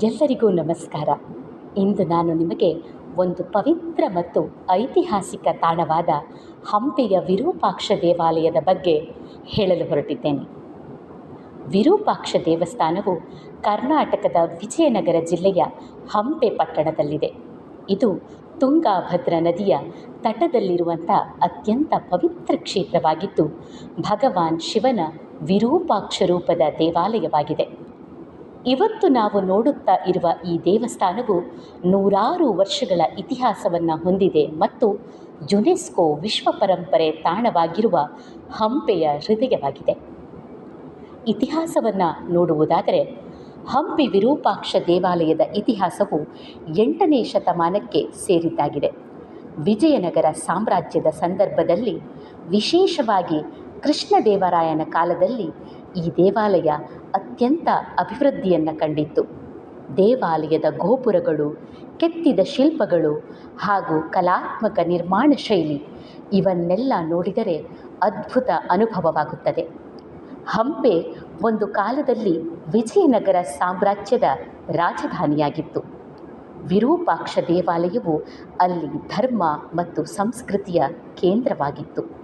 ಎಲ್ಲರಿಗೂ ನಮಸ್ಕಾರ. ಇಂದು ನಾನು ನಿಮಗೆ ಒಂದು ಪವಿತ್ರ ಮತ್ತು ಐತಿಹಾಸಿಕ ತಾಣವಾದ ಹಂಪೆಯ ವಿರೂಪಾಕ್ಷ ದೇವಾಲಯದ ಬಗ್ಗೆ ಹೇಳಲು ಹೊರಟಿದ್ದೇನೆ. ವಿರೂಪಾಕ್ಷ ದೇವಸ್ಥಾನವು ಕರ್ನಾಟಕದ ವಿಜಯನಗರ ಜಿಲ್ಲೆಯ ಹಂಪೆ ಪಟ್ಟಣದಲ್ಲಿದೆ. ಇದು ತುಂಗಾಭದ್ರಾ ನದಿಯ ತಟದಲ್ಲಿರುವಂಥ ಅತ್ಯಂತ ಪವಿತ್ರ ಕ್ಷೇತ್ರವಾಗಿದ್ದು ಭಗವಾನ್ ಶಿವನ ವಿರೂಪಾಕ್ಷ ರೂಪದ ದೇವಾಲಯವಾಗಿದೆ. ಇವತ್ತು ನಾವು ನೋಡುತ್ತಾ ಇರುವ ಈ ದೇವಸ್ಥಾನವು ನೂರಾರು ವರ್ಷಗಳ ಇತಿಹಾಸವನ್ನು ಹೊಂದಿದೆ ಮತ್ತು ಯುನೆಸ್ಕೋ ವಿಶ್ವ ಪರಂಪರೆ ತಾಣವಾಗಿರುವ ಹಂಪೆಯ ಹೃದಯವಾಗಿದೆ. ಇತಿಹಾಸವನ್ನು ನೋಡುವುದಾದರೆ ಹಂಪಿ ವಿರೂಪಾಕ್ಷ ದೇವಾಲಯದ ಇತಿಹಾಸವು ಎಂಟನೇ ಶತಮಾನಕ್ಕೆ ಸೇರಿದ್ದಾಗಿದೆ. ವಿಜಯನಗರ ಸಾಮ್ರಾಜ್ಯದ ಸಂದರ್ಭದಲ್ಲಿ ವಿಶೇಷವಾಗಿ ಕೃಷ್ಣದೇವರಾಯನ ಕಾಲದಲ್ಲಿ ಈ ದೇವಾಲಯ ಅತ್ಯಂತ ಅಭಿವೃದ್ಧಿಯನ್ನು ಕಂಡಿತ್ತು. ದೇವಾಲಯದ ಗೋಪುರಗಳು, ಕೆತ್ತಿದ ಶಿಲ್ಪಗಳು ಹಾಗೂ ಕಲಾತ್ಮಕ ನಿರ್ಮಾಣ ಶೈಲಿ ಇವನ್ನೆಲ್ಲ ನೋಡಿದರೆ ಅದ್ಭುತ ಅನುಭವವಾಗುತ್ತದೆ. ಹಂಪೆ ಒಂದು ಕಾಲದಲ್ಲಿ ವಿಜಯನಗರ ಸಾಮ್ರಾಜ್ಯದ ರಾಜಧಾನಿಯಾಗಿತ್ತು. ವಿರೂಪಾಕ್ಷ ದೇವಾಲಯವು ಅಲ್ಲಿ ಧರ್ಮ ಮತ್ತು ಸಂಸ್ಕೃತಿಯ ಕೇಂದ್ರವಾಗಿತ್ತು.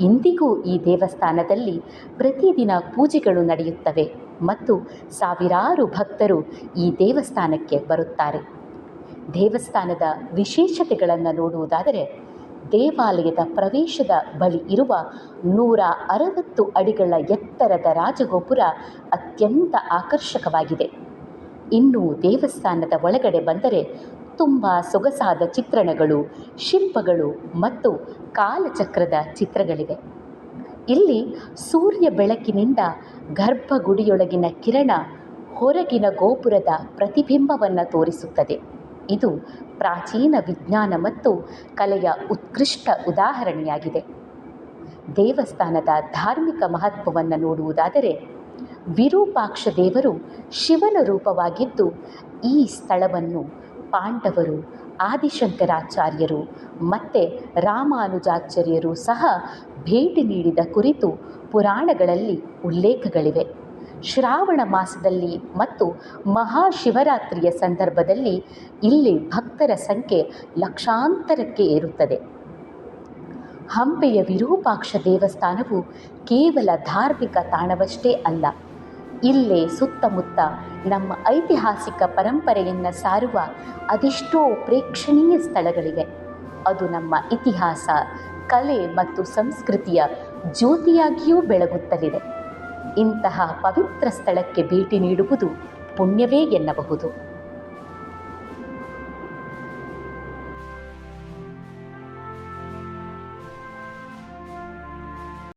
ಇಂದಿಗೂ ಈ ದೇವಸ್ಥಾನದಲ್ಲಿ ಪ್ರತಿದಿನ ಪೂಜೆಗಳು ನಡೆಯುತ್ತವೆ ಮತ್ತು ಸಾವಿರಾರು ಭಕ್ತರು ಈ ದೇವಸ್ಥಾನಕ್ಕೆ ಬರುತ್ತಾರೆ. ದೇವಸ್ಥಾನದ ವಿಶೇಷತೆಗಳನ್ನು ನೋಡುವುದಾದರೆ, ದೇವಾಲಯದ ಪ್ರವೇಶದ ಬಳಿ ಇರುವ ನೂರ ಅರವತ್ತು ಅಡಿಗಳ ಎತ್ತರದ ರಾಜಗೋಪುರ ಅತ್ಯಂತ ಆಕರ್ಷಕವಾಗಿದೆ. ಇನ್ನು ದೇವಸ್ಥಾನದ ಒಳಗಡೆ ಬಂದರೆ ತುಂಬ ಸೊಗಸಾದ ಚಿತ್ರಣಗಳು, ಶಿಲ್ಪಗಳು ಮತ್ತು ಕಾಲಚಕ್ರದ ಚಿತ್ರಗಳಿವೆ. ಇಲ್ಲಿ ಸೂರ್ಯ ಬೆಳಕಿನಿಂದ ಗರ್ಭಗುಡಿಯೊಳಗಿನ ಕಿರಣ ಹೊರಗಿನ ಗೋಪುರದ ಪ್ರತಿಬಿಂಬವನ್ನು ತೋರಿಸುತ್ತದೆ. ಇದು ಪ್ರಾಚೀನ ವಿಜ್ಞಾನ ಮತ್ತು ಕಲೆಯ ಉತ್ಕೃಷ್ಟ ಉದಾಹರಣೆಯಾಗಿದೆ. ದೇವಸ್ಥಾನದ ಧಾರ್ಮಿಕ ಮಹತ್ವವನ್ನು ನೋಡುವುದಾದರೆ, ವಿರೂಪಾಕ್ಷ ದೇವರು ಶಿವನ ರೂಪವಾಗಿದ್ದು ಈ ಸ್ಥಳವನ್ನು ಪಾಂಡವರು, ಆದಿಶಂಕರಾಚಾರ್ಯರು ಮತ್ತು ರಾಮಾನುಜಾಚಾರ್ಯರು ಸಹ ಭೇಟಿ ನೀಡಿದ ಕುರಿತು ಪುರಾಣಗಳಲ್ಲಿ ಉಲ್ಲೇಖಗಳಿವೆ. ಶ್ರಾವಣ ಮಾಸದಲ್ಲಿ ಮತ್ತು ಮಹಾಶಿವರಾತ್ರಿಯ ಸಂದರ್ಭದಲ್ಲಿ ಇಲ್ಲಿ ಭಕ್ತರ ಸಂಖ್ಯೆ ಲಕ್ಷಾಂತರಕ್ಕೆ ಏರುತ್ತದೆ. ಹಂಪೆಯ ವಿರೂಪಾಕ್ಷ ದೇವಸ್ಥಾನವು ಕೇವಲ ಧಾರ್ಮಿಕ ತಾಣವಷ್ಟೇ ಅಲ್ಲ ಇಲ್ಲೇ ಸುತ್ತಮುತ್ತ ನಮ್ಮ ಐತಿಹಾಸಿಕ ಪರಂಪರೆಯನ್ನು ಸಾರುವ ಅದೆಷ್ಟೋ ಪ್ರೇಕ್ಷಣೀಯ ಸ್ಥಳಗಳಿವೆ. ಅದು ನಮ್ಮ ಇತಿಹಾಸ, ಕಲೆ ಮತ್ತು ಸಂಸ್ಕೃತಿಯ ಜ್ಯೋತಿಯಾಗಿಯೂ ಬೆಳಗುತ್ತಲಿದೆ. ಇಂತಹ ಪವಿತ್ರ ಸ್ಥಳಕ್ಕೆ ಭೇಟಿ ನೀಡುವುದು ಪುಣ್ಯವೇ ಎನ್ನಬಹುದು.